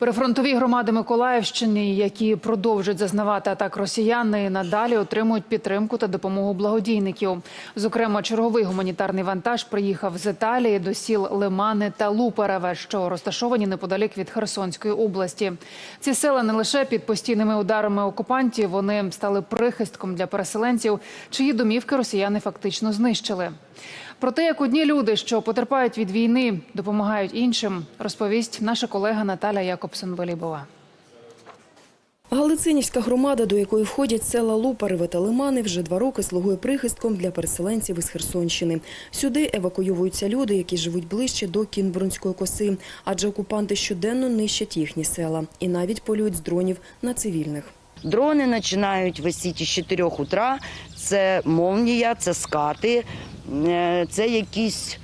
Прифронтові громади Миколаївщини, які продовжують зазнавати атак росіян, і надалі отримують підтримку та допомогу благодійників. Зокрема, черговий гуманітарний вантаж приїхав з Італії до сіл Лимани та Лупереве, що розташовані неподалік від Херсонської області. Ці села не лише під постійними ударами окупантів, вони стали прихистком для переселенців, чиї домівки росіяни фактично знищили. Про те, як одні люди, що потерпають від війни, допомагають іншим, розповість наша колега Наталя Якобсон-Волібова. Галицинівська громада, до якої входять села Лупареве та Лимани, вже два роки слугує прихистком для переселенців із Херсонщини. Сюди евакуйовуються люди, які живуть ближче до Кінбурнської коси, адже окупанти щоденно нищать їхні села і навіть полюють з дронів на цивільних. Дрони починають висіти з 4 утра. Це молнія, це скати, це якісь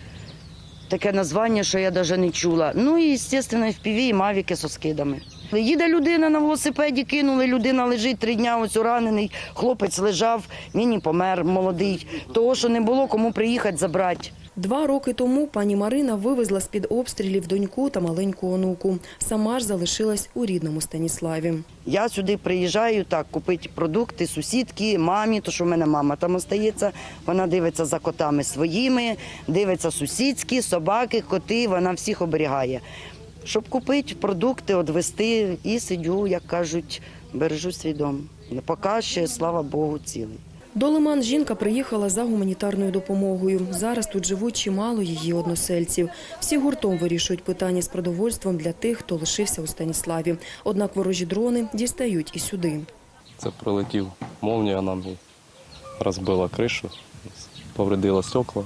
таке названня, що я навіть не чула. Ну і, звісно, FPV і мавіки з скидами. Їде людина на велосипеді, кинули, людина лежить три дня, ось уранений, хлопець лежав, він і помер молодий. Того, що не було кому приїхати забрати. Два роки тому пані Марина вивезла з-під обстрілів доньку та маленьку онуку. Сама ж залишилась у рідному Станіславі. Я сюди приїжджаю так, купити продукти, сусідки, мамі, то що в мене мама там остається. Вона дивиться за котами своїми, дивиться сусідські, собаки, коти, вона всіх оберігає. Щоб купити продукти, відвести і сидю, як кажуть, бережу свій дом. Поки ще, слава Богу, цілий. До Лиман жінка приїхала за гуманітарною допомогою. Зараз тут живуть чимало її односельців. Всі гуртом вирішують питання з продовольством для тих, хто лишився у Станіславі. Однак ворожі дрони дістають і сюди. Це прилетів молнія нам і розбила кришу, повредила стекла.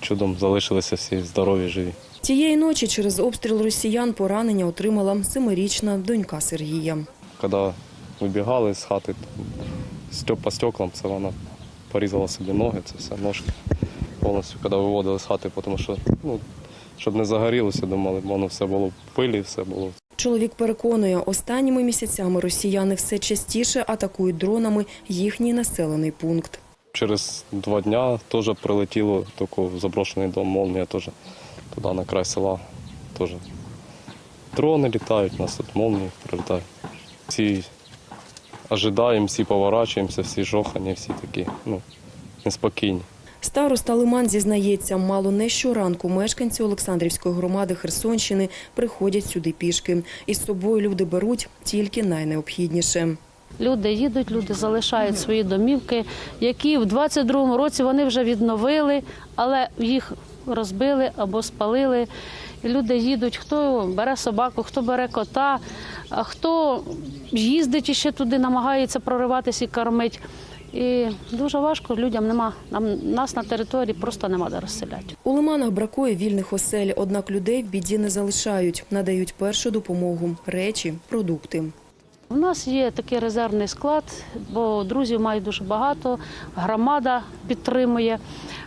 Чудом залишилися всі здорові, живі. Цієї ночі через обстріл росіян поранення отримала семирічна донька Сергія. Коли вибігали з хати, по стеклам, це вона порізала собі ноги, це все ножки. Повністю, коли виводили з хати, тому що, ну, щоб не загорілося, думали, воно все було в пилі, все було Чоловік переконує, останніми місяцями росіяни все частіше атакують дронами їхній населений пункт. Через два дня теж прилетіло в заброшений дом, молнія теж туди на край села. Теж. Дрони літають, у нас тут молнії прилітають. Всі ожидаємо, всі поворачуємося, всі жохані, всі такі ну, неспокійні. Староста Лиман зізнається, мало не щоранку мешканці Олександрівської громади Херсонщини приходять сюди пішки. Із собою люди беруть тільки найнеобхідніше. Люди їдуть, люди залишають свої домівки, які в 22-му році вони вже відновили, але їх розбили або спалили. Люди їдуть, хто бере собаку, хто бере кота, хто їздить іще туди, намагається прориватися і кормить. І дуже важко людям нема. Нам нас на території просто нема де розселяти. У Лиманах бракує вільних осель, однак людей в біді не залишають, надають першу допомогу – речі, продукти. У нас є такий резервний склад, бо друзів мають дуже багато, громада підтримує.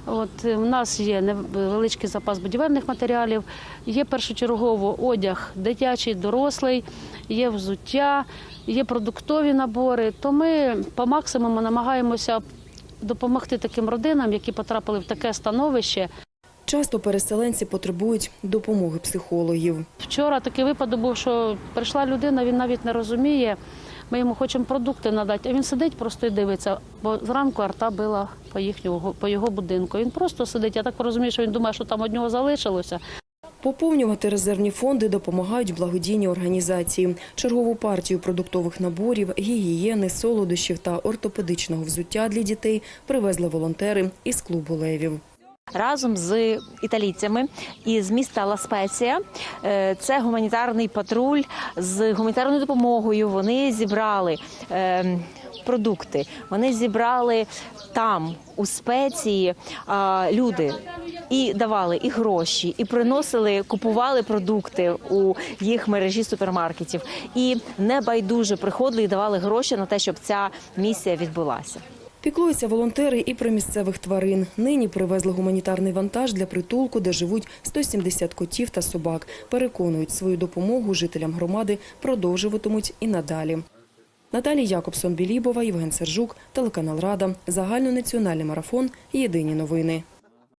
От е, у нас є невеличкий запас будівельних матеріалів, є першочергово одяг дитячий, дорослий, є взуття, є продуктові набори. То ми по максимуму намагаємося допомогти таким родинам, які потрапили в таке становище. Часто переселенці потребують допомоги психологів. Вчора такий випадок був, що прийшла людина, він навіть не розуміє. Ми йому хочемо продукти надати, а він сидить просто і дивиться, бо зранку арта била по їхнього по його будинку. Він просто сидить. Я так розумію, що він думає, що там од нього залишилося. Поповнювати резервні фонди допомагають благодійні організації. Чергову партію продуктових наборів, гігієни, солодощів та ортопедичного взуття для дітей привезли волонтери із клубу левів. Разом з італійцями із міста Ла Спеція. Е, Це гуманітарний патруль з гуманітарною допомогою. Вони зібрали е, продукти. Вони зібрали там у спеції люди. І давали і гроші, і приносили, купували продукти у їх мережі супермаркетів. І небайдуже приходили і давали гроші на те, щоб ця місія відбулася. Піклуються волонтери і про місцевих тварин. Нині привезли гуманітарний вантаж для притулку, де живуть 170 котів та собак. Переконують, свою допомогу жителям громади продовжуватимуть і надалі. Наталія Якобсон Білібова, Євген Сержук, телеканал Рада, загальнонаціональний марафон. Єдині новини.